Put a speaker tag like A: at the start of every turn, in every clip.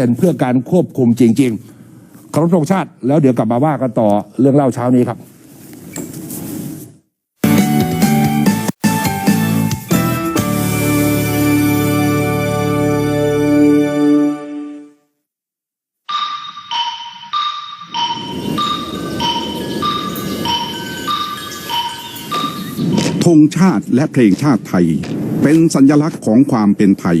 A: เป็นเพื่อการควบคุมจริงๆเคารพธงชาติแล้วเดี๋ยวกลับมาว่ากันต่อเรื่องเล่าเช้านี้ครับ
B: ธงชาติและเพลงชาติไทย เป็นสัญลักษณ์ของความเป็นไทย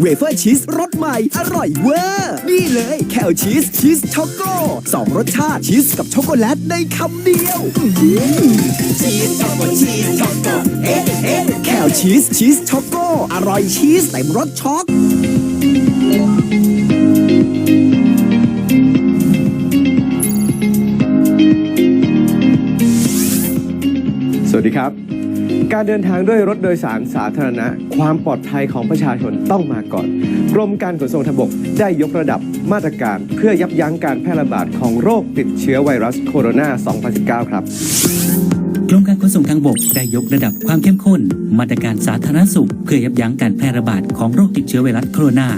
C: เว
D: เฟอร์ชีสรสใหม่ อร่อยเวอร์นี่เลยแคลชีสชีสช็อกโกสองรสชาติชีสกับช็อกโกแลตในคำเดียวชีสช็อกโกชีสช็อกโกเอ๊ะเอ๊ะแคลชีสชีสช็อกโกอร่อยชีสเต็มรสช็อก
E: สวัสดีครับ การเดินทางด้วยรถโดยสารสาธารณะ ความปลอดภัยของประชาชนต้องมาก่อน กรมการขนส่งทางบกได้ยกระดับมาตรการเพื่อยับยั้งการแพร่ระบาดของโรคติดเชื้อไวรัสโคโรนา 2019 ครับ
F: กรมการขนส่งทางบกได้ยกระดับความเข้มข้น มาตรการสาธารณสุข เพื่อยับยั้งการแพร่ระบาดของโรคติดเชื้อไวรัสโคโรนา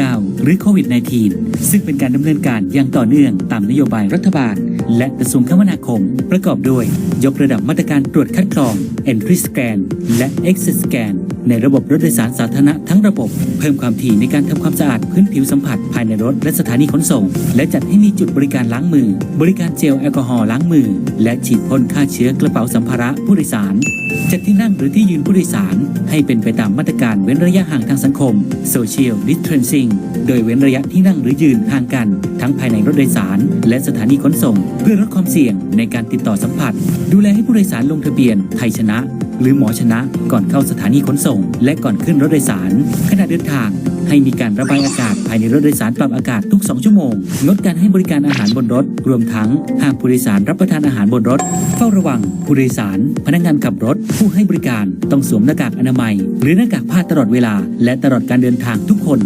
F: 2019 หรือโควิด -19 ซึ่งเป็นการดำเนินการอย่างต่อเนื่องตามนโยบายรัฐบาล และกระทรวงคมนาคม ประกอบด้วย ยกระดับมาตรการตรวจคัดกรอง Entry Scan และ Exit Scan ในระบบรถโดยสารสาธารณะทั้งระบบ เพิ่มความถี่ในการทำความสะอาดพื้นผิวสัมผัสภายในรถและสถานีขนส่ง และจัดให้มีจุดบริการล้างมือ บริการเจลแอลกอฮอล์ล้างมือ และฉีดพ่นฆ่าเชื้อกระเป๋าสัมภาระผู้โดยสาร จัดที่นั่งหรือที่ยืนผู้โดยสาร ให้เป็นไปตามมาตรการเว้นระยะห่างทางสังคม Social Distancing โดยเว้นระยะที่นั่งหรือยืนห่างกัน ทั้งภายในรถโดยสาร และสถานีขนส่งเพื่อลดความเสี่ยงในการติดต่อสัมผัส ดูแลให้ผู้โดยสารลงทะเบียนไทยชนะ หรือหมอชนะก่อนเข้าสถานีขนส่ง และก่อนขึ้นรถโดยสาร ขณะเดินทาง ให้มีการระบายอากาศภายในรถโดยสารปรับอากาศทุก 2 ชั่วโมง งดการให้บริการอาหารบนรถ รวมทั้งหามผู้โดยสารรับประทานอาหารบนรถ เฝ้าระวังผู้โดยสาร พนักงานขับรถ ผู้ให้บริการต้องสวมหน้ากากอนามัย หรือหน้ากากผ้าตลอดเวลา และตลอดการเดินทางทุกคน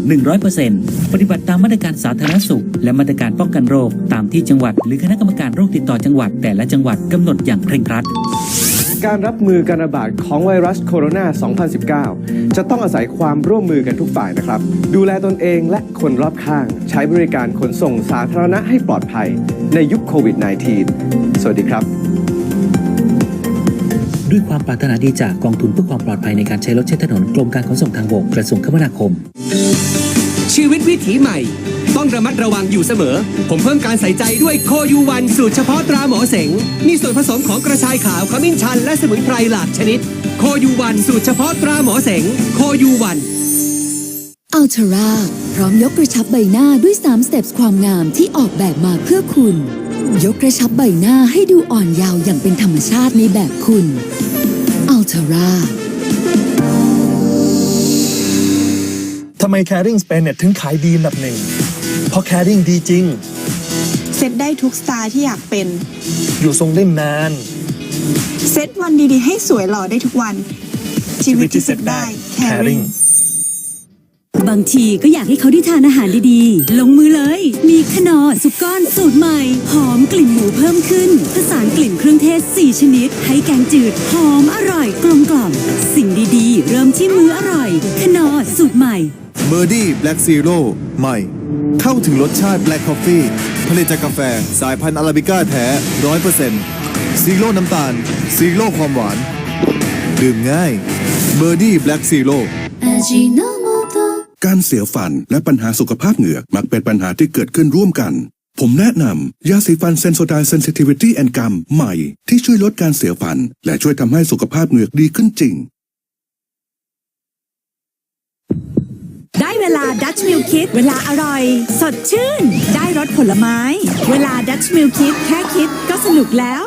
F: 100%ปฏิบัติตามมาตรการสาธารณสุข และมาตรการป้องกันโรค ตามที่จังหวัด หรือคณะกรรมการโรคติดต่อจังหวัด แต่ละจังหวัดกำหนดอย่างเคร่งครัด
E: การรับมือการระบาดของไวรัสโคโรนา 2019 จะต้องอาศัยความร่วมมือกันทุกฝ่ายนะครับ ดูแลตนเองและคนรอบข้าง ใช้บริการขนส่งสาธารณะให้ปลอดภัยในยุคโควิด -19 สวัสดีครับ
F: ด้วยความปรารถนาดีจากกองทุนเพื่อความปลอดภัยในการใช้รถใช้ถนนกรมการขนส่งทางบกกระทรวงคมนาคม
G: ชีวิตวิถีใหม่ ต้องระมัดระวังอยู่เสมอ ผมเพิ่มการใส่ใจด้วยโคยูวันสูตรเฉพาะตราหมอเสง มีส่วนผสมของกระชายขาวขมิ้นชัน และสมุนไพรหลากชนิด โคยูวันสูตรเฉพาะตราหมอเสง โคยูวัน
H: อัล r ราพร้อมยกกระชับใบหน้าด้วย 3 สเต็ปความงามที่ออกแบบมาเพื่อคุณ ยกกระชับใบหน้าให้ดูอ่อนเยาว์อย่างเป็นธรรมชาติในแบบคุณอัล r รา
I: ทำไม Caring Spain เนี่ยถึงขายดีอันดับหนึ่ง เพราะ Caring ดีจริง
J: เซ็ตได้ทุกสไตล์ที่อยากเป็น
I: อยู่ทรงได้นาน
J: เซ็ตวันดีๆ ให้สวยหล่อได้ทุกวัน ชีวิตที่เซ็ตได้ Caring
H: บางทีก็อยากให้เขาได้ทานอาหารดีๆ ลงมือเลย มีขนอสุกก้อนสูตรใหม่ หอมกลิ่นหมูเพิ่มขึ้น ผสานกลิ่นเครื่องเทศ 4 ชนิด ให้แกงจืด หอมอร่อยกลมกล่อม สิ่งดีๆ เริ่มที่มืออร่อย ขนอสูตรใหม่
K: เมอร์ดี้แบล็กซีโร่ใหม่ เข้าถึงรสชาติแบล็กคอฟฟี่ผลิตจากกาแฟสายพันธุ์อาราบิก้าแท้ร้อยเปอร์เซ็นต์ซีโร่น้ำตาล ซีโร่ความหวาน ดื่มง่ายเมอร์ดี้แบล็กซีโร่
B: การเสียวฟันและปัญหาสุขภาพเหงือกมักเป็นปัญหาที่เกิดขึ้นร่วมกัน
L: ผมแนะนำยาสีฟันเซนโซไดเซนซิทิวิตี้แอนกัมใหม่ที่ช่วยลดการเสียฟัน และช่วยทำให้สุขภาพเหงือกดีขึ้นจริง
M: ได้ เวลาดัชมิลคิดเวลาอร่อย สดชื่น ได้รสผลไม้ เวลาดัชมิลคิดแค่คิดก็สนุกแล้ว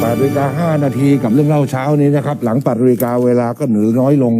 A: 8นาฬิกา5นาทีกับเรื่องเล่าเช้านี้นะครับ หลัง8นาฬิกาเวลาก็เหนือน้อยลง